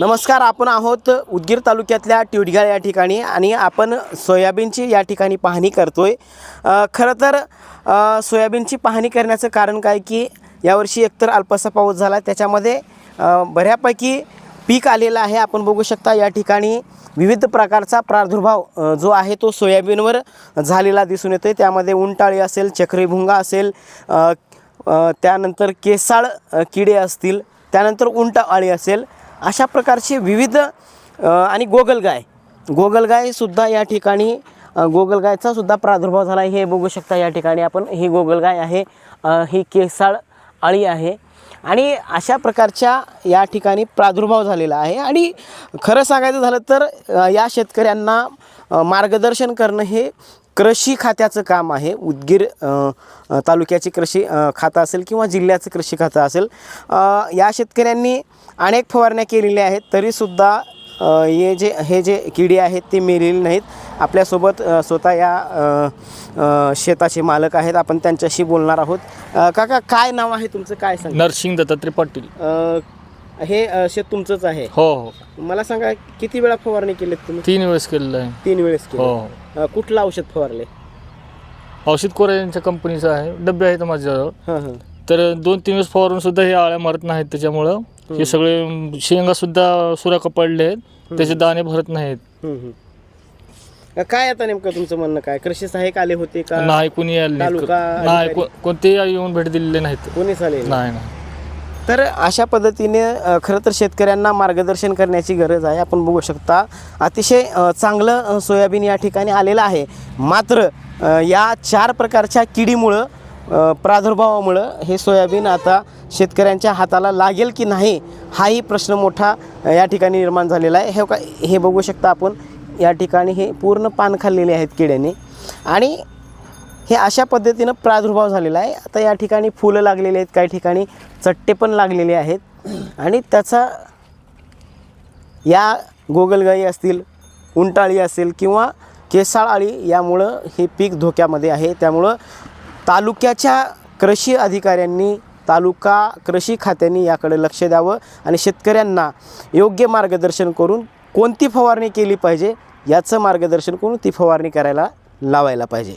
नमस्कार आपण आहोत उदगीर तालुक्यातल्या टिवडगाळ या ठिकाणी आणि आपण सोयाबीनची या ठिकाणी पाहणी करतो आहे खरं तर सोयाबीनची पाहणी करण्याचं कारण काय की यावर्षी एकतर अल्पसा पाऊस झाला त्याच्यामध्ये बऱ्यापैकी पीक आलेलं आहे. आपण बघू शकता या ठिकाणी विविध प्रकारचा प्रादुर्भाव जो आहे तो सोयाबीनवर झालेला दिसून येतो आहे त्यामध्ये उंटाळी असेल चक्रीभुंगा असेल त्यानंतर केसाळ किडे असतील त्यानंतर उंट अळी असेल अशा प्रकारचे विविध आणि गोगलगाय. गोगलगायसुद्धा या ठिकाणी गोगलगायचा सुद्धा प्रादुर्भाव झाला आहे. हे बघू शकता या ठिकाणी आपण. ही गोगलगाय आहे. ही केसाळ अळी आहे. आणि अशा प्रकारच्या या ठिकाणी प्रादुर्भाव झालेला आहे. आणि खरं सांगायचं झालं तर या शेतकऱ्यांना मार्गदर्शन करणं हे कृषी खात्याचं काम आहे. उदगीर तालुक्याची कृषी खातं असेल किंवा जिल्ह्याचं कृषी खातं असेल या शेतकऱ्यांनी अनेक फवारण्या केलेल्या आहेत तरीसुद्धा हे जे हे जे किडे आहेत ते मेलेले नाहीत. आपल्यासोबत स्वतः या शेताचे मालक आहेत. आपण त्यांच्याशी बोलणार आहोत. काका काय नाव आहे तुमचं? काय सांग नरसिंग दत्तात्रय पाटील. हे अ, शेत तुमचंच आहे. हो हो. मला सांगा किती वेळा फवारणी केलीत तुम्ही? तीन वेळेस केलेलं आहे. तीन वेळेस हो केली. हो. अ, कुठलं औषध फवारले? औषध कोऱ्यांच्या कंपनीचं आहे. डबे आहेत माझ्याजवळ. हां हां. तर दोन तीन वेळेस फवारून सुद्धा हे आळ्या मरत नाहीत त्याच्यामुळं. हे सगळे शेंगा सुद्धा सुराखा पडले आहेत. त्याचे दाणे भरत नाहीत. हम्म, हम्म. अ, काय आता नेमकं तुमचं म्हणणं काय? कृषी सहाय्यक आले होते का? नाही कोणी आले. तालुका नाही अधिकारी? को- कोणतेही येऊन भेट दिलेले नाहीत. कोणीच आले. नाही नाही. तर अशा पद्धतीने खरं तर शेतकऱ्यांना मार्गदर्शन करण्याची गरज आहे. आपण बघू शकता अतिशय चांगलं सोयाबीन या ठिकाणी आलेलं आहे. मात्र या चार प्रकारच्या किडीमुळं प्रादुर्भावामुळं हे सोयाबीन आता शेतकऱ्यांच्या हाताला लागेल की नाही हाही प्रश्न मोठा या ठिकाणी निर्माण झालेला आहे. हे का हे बघू शकता आपण या ठिकाणी हे पूर्ण पान खाल्लेले आहेत किड्याने. आणि हे अशा पद्धतीनं प्रादुर्भाव झालेला आहे. आता या ठिकाणी फुलं लागलेली आहेत काही ठिकाणी चट्टे पण लागलेले आहेत. आणि त्याचा या गोगलगाई असतील उंटाळी असेल किंवा केसाळ अळी यामुळं हे पीक धोक्यामध्ये आहे. त्यामुळं तालुक्याच्या कृषी अधिकाऱ्यांनी तालुका कृषी खात्यांनी याकडे लक्ष द्यावं आणि शेतकऱ्यांना योग्य मार्गदर्शन करून कोणती फवारणी केली पाहिजे याचं मार्गदर्शन करून ती फवारणी करायला लावायला पाहिजे.